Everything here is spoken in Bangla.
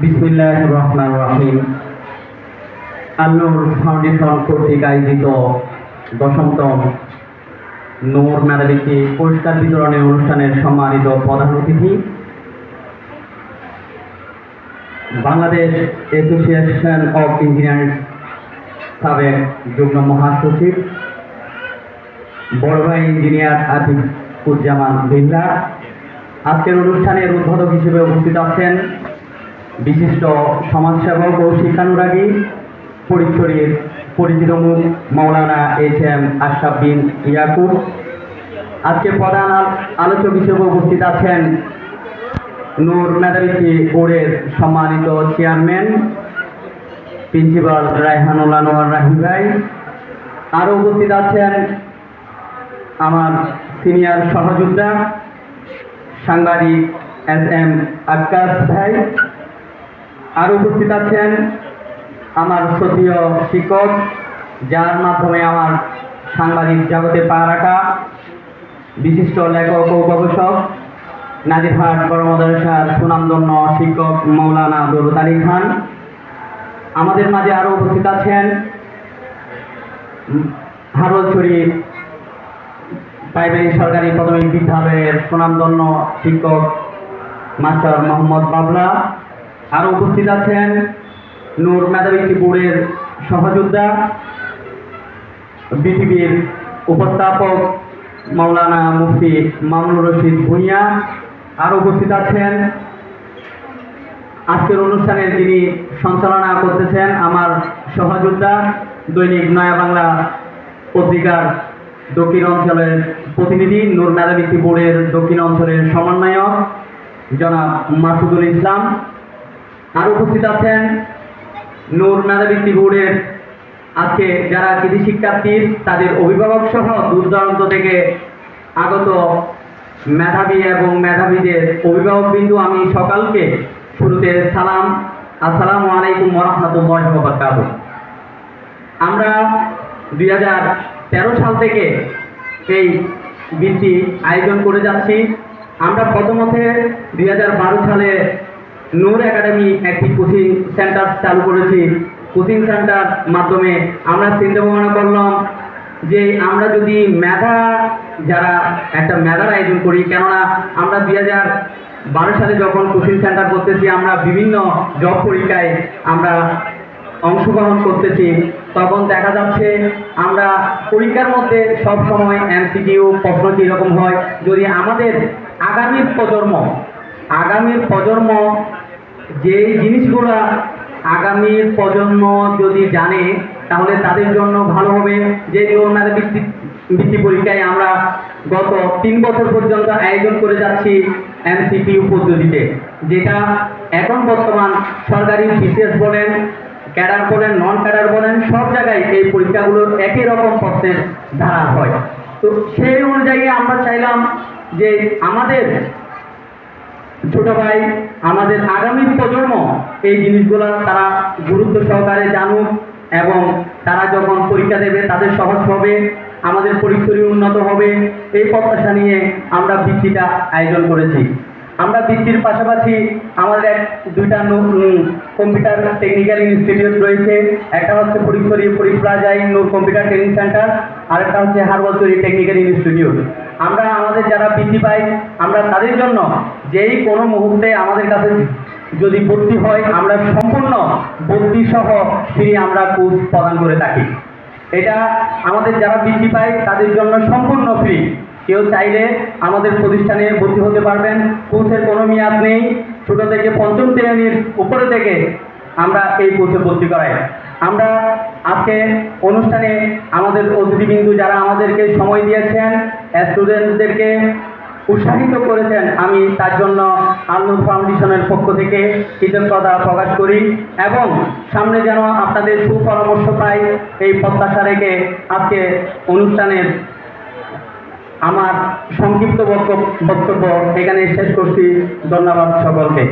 বিসমিল্লাহ রহমান ফাউন্ডেশন কর্তৃক আয়োজিত দশমতম নূর মেধাবৃত্তি পুরস্কার বিতরণের অনুষ্ঠানের সম্মানিত প্রধান অতিথি, বাংলাদেশ অ্যাসোসিয়েশন অফ ইঞ্জিনিয়ার্স সাবেক যুগ্ম মহাসচিব, বড় ভাই ইঞ্জিনিয়ার আতিকুজ্জামান বিল্লা আজকের অনুষ্ঠানের উদ্বোধক হিসেবে উপস্থিত আছেন বিশিষ্ট সমাজসেবক ও শিক্ষানুরাগী ফরিদপুরের পরিচিত মুখ মৌলানা এইচ এম আশরাফ বিন ইয়াকুব। আজকে প্রধান আল- আলোচক হিসেবে উপস্থিত আছেন নূর মেধাবৃত্তি বোর্ডের সম্মানিত চেয়ারম্যান, প্রিন্সিপাল রায়হানুল আনোয়ার রাহি ভাই। আরও উপস্থিত আছেন আমার সিনিয়র সহযোদ্ধা সাংবাদিক এস এম আক্কাস ভাই। আর উপস্থিত আছেন আমার শ্রদ্ধীয় শিক্ষক, যার মাধ্যমে আমার সাংবাদিক জগতে পা রাখা বিশিষ্ট লেখক ও গবেষক নাজিরহাট বড় মাদ্রাসার সুনামধন্য শিক্ষক মৌলানা দরুদ আলী খান, আমাদের মাঝে আরও উপস্থিত আছেন হারলছড়ি প্রাইমারি সরকারি প্রাথমিক বিদ্যালয়ের সুনামধন্য শিক্ষক মাস্টার মোহাম্মদ বাবলা আরও উপস্থিত আছেন নূর মেধাবৃত্তি বোর্ডের সহযোদ্ধা বিটিভির উপস্থাপক মাওলানা মুফতি মামুনুর রশিদ ভুঁইয়া আরও উপস্থিত আছেন আজকের অনুষ্ঠানের যিনি সঞ্চালনা করতেছেন আমার সহযোদ্ধা, দৈনিক নয়া বাংলা পত্রিকার দক্ষিণ অঞ্চলের প্রতিনিধি, নূর মেধাবৃত্তি বোর্ডের দক্ষিণ অঞ্চলের সমন্বয়ক জনাব মাসুদুল ইসলাম। আর উপস্থিত আছেন নূর মেধাবৃত্তি বোর্ডের আজকে যারা কৃষি শিক্ষার্থী, তাদের অভিভাবক সহ দূর দূরান্ত থেকে আগত মেধাবী এবং মেধাবীদের অভিভাবক বিন্দু, আমি সকালকে শুরুতে সালাম, আসসালামু আলাইকুম ওরহমতুল্লাহ আমরা দুই হাজার তেরো সাল থেকে এই বৃত্তি আয়োজন করে যাচ্ছি। আমরা প্রথমতে দুই হাজার বারো সালে নূর একাডেমি একটি কোচিং সেন্টার চালু করেছি। কোচিং সেন্টার মাধ্যমে আমরা চিন্তা ভাবনা করলাম যে আমরা যদি মেধা, যারা একটা মেধার আয়োজন করি, কেননা আমরা দুই হাজার বারো সালে যখন কোচিং সেন্টার করতেছি, আমরা বিভিন্ন জব পরীক্ষায় আমরা অংশগ্রহণ করতেছি, তখন দেখা যাচ্ছে আমরা পরীক্ষার মধ্যে সব সময় এমসিকিউ, প্রশ্ন কীরকম হয়, যদি আমাদের আগামী প্রজন্ম আগামীর প্রজন্ম যে জিনিসগুলো আগামীর প্রজন্ম যদি জানে, তাহলে তাদের জন্য ভালো হবে। যে ওনাদের বৃত্তি বৃত্তি পরীক্ষায় আমরা গত তিন বছর পর্যন্ত আয়োজন করে যাচ্ছি এমসিকিউ পদ্ধতিতে যেটা এখন বর্তমান সরকারি বিশেষ বলেন, ক্যাডার বলেন নন ক্যাডার বলেন, সব জায়গায় এই পরীক্ষাগুলো একই রকম প্রশ্নের ধারা হয়। তো সেই অনুযায়ী আমরা চাইলাম যে আমাদের ছোট ভাই, আমাদের আগামী প্রজন্ম এই জিনিসগুলো তারা গুরুত্ব সহকারে জানুক এবং তারা যখন পরীক্ষা দেবে, তাদের সহজ হবে, আমাদের পরিস্থিতি উন্নত হবে। এই প্রত্যাশা নিয়ে আমরা বৃত্তিটা আয়োজন করেছি। আমরা বৃত্তির পাশাপাশি আমাদের এক, দুইটা কম্পিউটার টেকনিক্যাল ইনস্টিটিউট রয়েছে। একটা হচ্ছে পরিচরি পরিপ্লাজাই নূর কম্পিউটার ট্রেনিং সেন্টার আর একটা হচ্ছে হারবলচুরি টেকনিক্যাল ইনস্টিটিউট আমরা আমাদের যারা বৃত্তি পাই আমরা তাদের জন্য যেই কোনো মুহূর্তে আমাদের কাছে যদি ভর্তি হয়, আমরা সম্পূর্ণ ভর্তি সহ ফ্রি আমরা কোর্স প্রদান করে থাকি। এটা আমাদের যারা বৃদ্ধি পায়, তাদের জন্য সম্পূর্ণ ফ্রি। কেউ চাইলে আমাদের প্রতিষ্ঠানে ভর্তি হতে পারবেন। কোর্সের কোনো মেয়াদ নেই। ছোটো থেকে পঞ্চম শ্রেণির উপরে থেকে আমরা এই কোর্সে ভর্তি করাই। আমরা আজকে অনুষ্ঠানে আমাদের অতিথিবিন্দু যারা আমাদেরকে সময় দিয়েছেন স্টুডেন্টদেরকে উৎসাহিত করেছেন। আমি তার জন্য আল্লুর ফাউন্ডেশনের পক্ষ থেকে কৃতজ্ঞতা প্রকাশ করি এবং সামনে যেন আপনাদের সুপরামর্শ পাই, এই প্রত্যাশা রেখে আজকে অনুষ্ঠানের আমার সংক্ষিপ্ত বক্তব্য এখানে শেষ করছি। ধন্যবাদ সকলকে।